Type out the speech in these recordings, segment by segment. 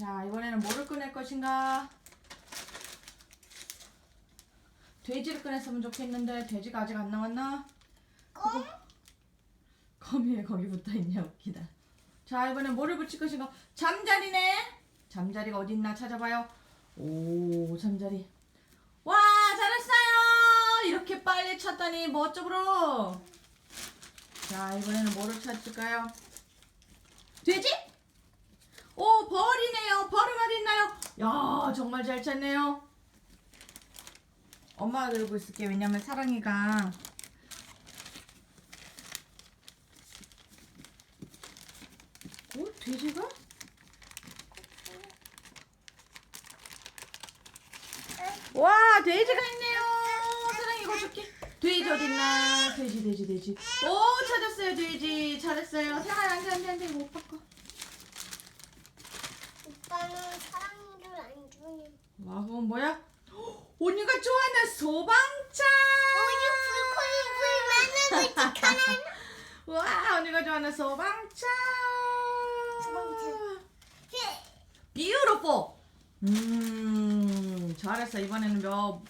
자, 이번에는 뭐를 꺼낼 것인가? 돼지를 꺼냈으면 좋겠는데 돼지가 아직 안 나왔나? 껌? 껌이 왜 거기 붙어 있냐 웃기다. 자, 이번엔 뭐를 붙일 것인가? 잠자리네. 잠자리가 어디 있나 찾아봐요. 오, 잠자리. 와, 잘했어요. 이렇게 빨리 찾다니 멋져보러. 자, 이번에는 뭐를 찾을까요? 돼지? 오, 벌이네요. 벌은 어디 있나요? 야, 정말 잘 찾네요. 엄마가 들고 있을게. 왜냐면 사랑이가 어? 돼지가? 와 돼지가 있네요 사랑이 이거 줄게 돼지 어딨나 돼지 돼지 돼지 오 찾았어요 돼지 잘했어요 사랑이 안돼 안돼 안돼 못바꿔 오빠는 사랑이를 안 주니. 와 그건 뭐야? 헉, 언니가 좋아하는 소방차 우유 불코이 불거 찍하나? 와 언니가 좋아하는 소방차 소방차. beautiful. 음, 잘했어. 이번에는 몇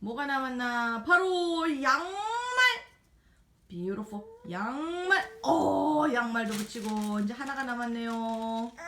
뭐가 남았나? 바로 양말. beautiful. 양말. 어, 양말도 붙이고 이제 하나가 남았네요. 아,